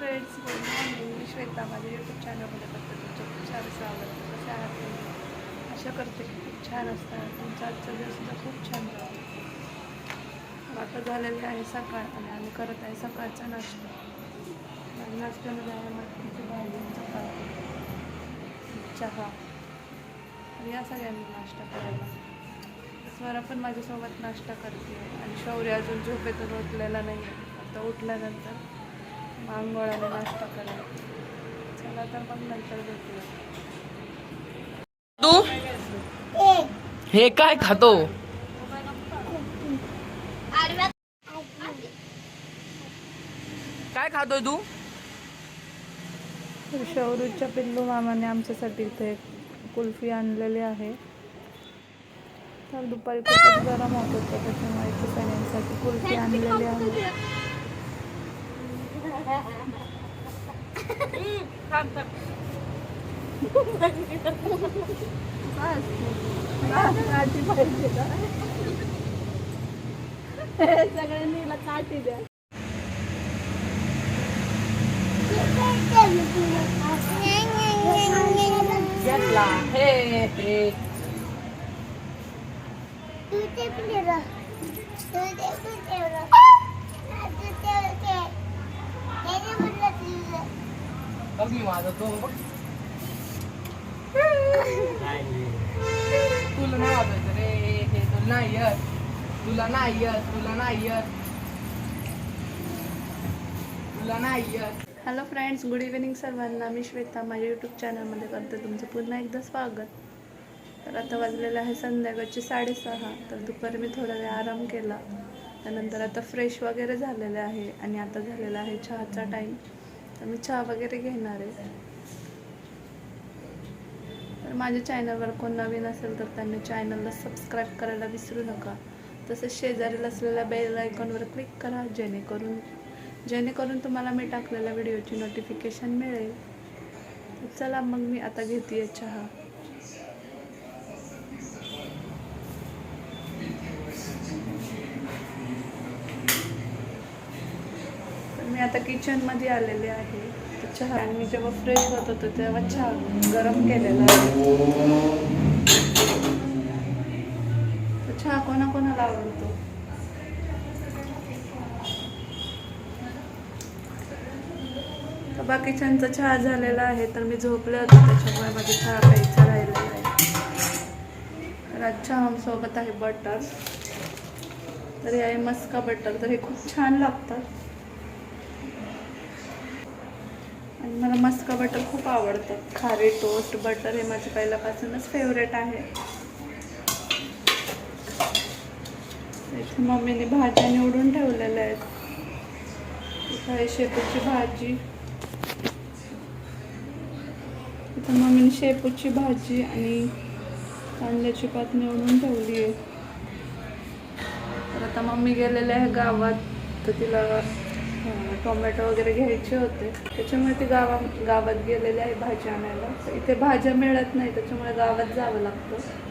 Friends good morning मी श्वेता माझ्या YouTube चॅनलमध्ये करते. तुमचं खूप छान स्वागत. कसं आहात तुम्ही? आशा करते की खूप छान असतात तुमचा आजचा दिवससुद्धा खूप छान जावा आता झालेली आहे सकाळ आणि आम्ही करत आहे सकाळचा नाश्ता. म्हणजे आणि नाश्त्यामध्ये आहे मटकीची भाजी चपाती. चहा. आणि या सगळ्यांनी नाश्ता करायला. स्वरा पण माझ्यासोबत नाश्ता करते. आणि शौर्य अजून झोपेतून उठलेला नाही आहे आता उठल्यानंतर आंघोळाने नाश्ता करायला चला तर मग नंतर भेटूया. तू? हे काय खातो? काय खातोय तू? तर शौर्यच्या पिल्लू मामाने आमच्यासाठी इथे एक कुल्फी आणलेली आहे. तर दुपारी खूपच गरम होत होतं त्याच्यामुळे सगळ्यांसाठी कुल्फी आणलेली आहे. सगळ्यांनी काठी द्या घेतला हे हे बघ मी माझा तो तुला नाही वाजवायचं रे हे तुला नाही येत तुला नाही येत तुला नाही येत तुला नाही येत हॅलो फ्रेंड्स गुड इव्हिनिंग सर्वांना. मी श्वेता. माझ्या यूट्यूब चॅनलमध्ये करते तुमचं पुन्हा एकदा स्वागत. तर आता वाजलेलं आहे संध्याकाळचे साडेसहा. तर दुपारी मी थोडा वेळ आराम केला. त्यानंतर आता फ्रेश वगैरे झालेले आहे आणि आता झालेला आहे चहाचा टाईम तर मी चहा वगैरे घेणार आहे. तर माझ्या चॅनलवर कोण नवीन असेल तर त्यांनी चॅनलला सबस्क्राईब करायला विसरू नका. तसेच शेजारील असलेल्या बेल आयकॉनवर क्लिक करा जेणेकरून जेणेकरून तुम्हाला मी टाकलेल्या व्हिडिओची नोटिफिकेशन मिळेल. चला मग मी आता घेते चहा. आता किचनमध्ये आलेले आहे. तर चहा आणि मी जेव्हा फ्रेश होत होतो तेव्हा चहा गरम केलेला आहे. तर चहा कोणाकोणाला आवडतो? बाकीच्यांचा चहा झालेला आहे तर मी झोपले होते त्याच्यामुळे माझा चहा प्यायचा राहिलेला आहे तर आज चहासोबत आहे बटर. तर हे आहे मस्का बटर तर हे खूप छान लागतात आणि मला मस्का बटर खूप आवडतं. खारे टोस्ट बटर हे माझं पहिल्यापासूनच फेवरेट आहे. इथे मम्मीने भाज्या निवडून ठेवलेल्या आहेत. इथं आहे शेपूची भाजी. इथं मम्मीने शेपूची भाजी आणि कांद्याची पात निवडून ठेवली आहे तर आता मम्मी गेलेले आहे गावात. तर तिला टोमॅटो वगैरे घ्यायचे होते. त्याच्यामुळे ती गावा गावात गेलेली आहे भाजी आणायला. इथे भाज्या मिळत नाही त्याच्यामुळे गावात जावं लागतं.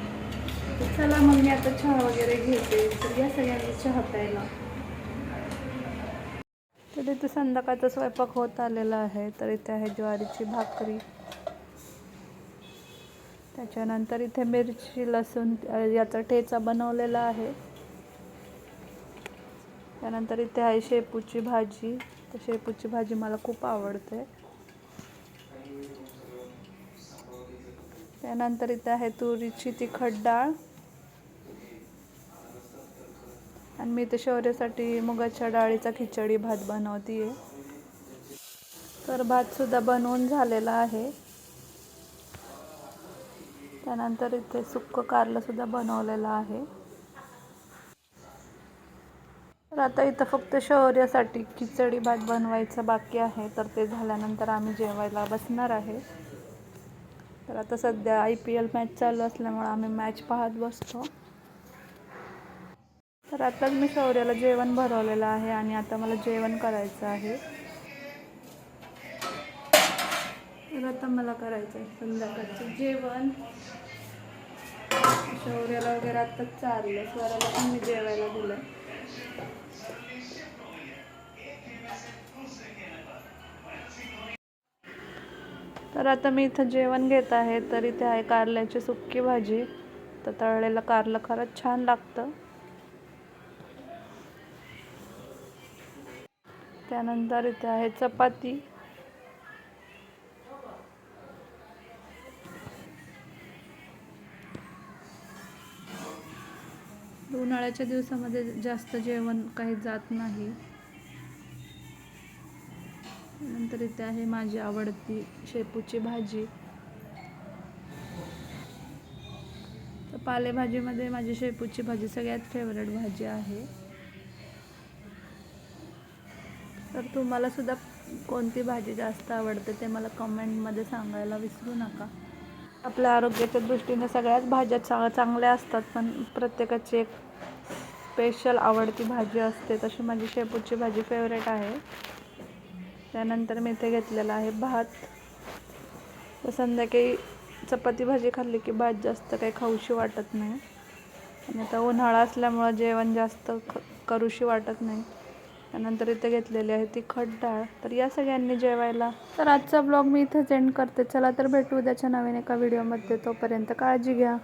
चला मग मी आता चहा वगैरे घेते. तर या सगळ्यांनी चहा प्यायला. तर इथे संध्याकाळचा स्वयंपाक होत आलेला आहे. तर इथे आहे ज्वारीची भाकरी. त्याच्यानंतर इथे मिरची लसूण याचा ठेचा बनवलेला आहे. त्यानंतर इथे आहे शेपूची भाजी. तर शेपूची भाजी मला खूप आवडते. त्यानंतर इथे आहे तुरीची तिखट डाळ. आणि मी इथे शौर्यासाठी मुगाच्या डाळीचा खिचडी भात बनवते तर भातसुद्धा बनवून झालेला आहे. त्यानंतर इथे सुक्क कारलंसुद्धा बनवलेलं आहे. तर आता इथं फक्त शौर्यासाठी खिचडी भात बनवायचं बाकी आहे. तर ते झाल्यानंतर आम्ही जेवायला बसणार आहे. तर आता सध्या आय पी एल मॅच चालू असल्यामुळे आम्ही मॅच पाहत बसतो. तर आताच मी शौर्याला जेवण भरवलेलं आहे आणि आता मला जेवण करायचं आहे. तर आता मला करायचं आहे संध्याकाळचं जेवण. शौर्याला वगैरे आत्ताच चाललं. स्वराला पण मी जेवायला दिलं तर आता मी इथं जेवण घेत आहे तर इथे आहे कारल्याची सुक्की भाजी. तर तळलेलं कारलं खरंच छान लागतं. त्यानंतर इथे आहे चपाती. उन्हाळ्याच्या दिवसामध्ये जास्त जेवण काही जात नाही. नंतर इथे आहे माझी आवडती शेपूची भाजी. तर पालेभाजीमध्ये माझी शेपूची भाजी सगळ्यात फेवरेट भाजी आहे. तर तुम्हाला सुद्धा कोणती भाजी जास्त आवडते ते मला कमेंटमध्ये सांगायला विसरू नका. आपल्या आरोग्याच्या दृष्टीने सगळ्याच भाज्या चा चांगल्या असतात पण प्रत्येकाची एक स्पेशल आवडती भाजी असते तशी माझी शेपूची भाजी फेवरेट आहे. त्यानंतर मी इथे घेतलेला आहे भात. तर संध्याकाळी चपाती भाजी खाल्ली की भात जास्त काही खाऊशी वाटत नाही. आणि आता उन्हाळा असल्यामुळं जेवण जास्त ख करूशी वाटत नाही. त्यानंतर इथे घेतलेली आहे ती डाळ. तर या सगळ्यांनी जेवायला. तर आजचा ब्लॉग मी इथंच एंड करते. चला तर भेटू उद्याच्या नवीन एका व्हिडिओमध्ये तोपर्यंत काळजी घ्या.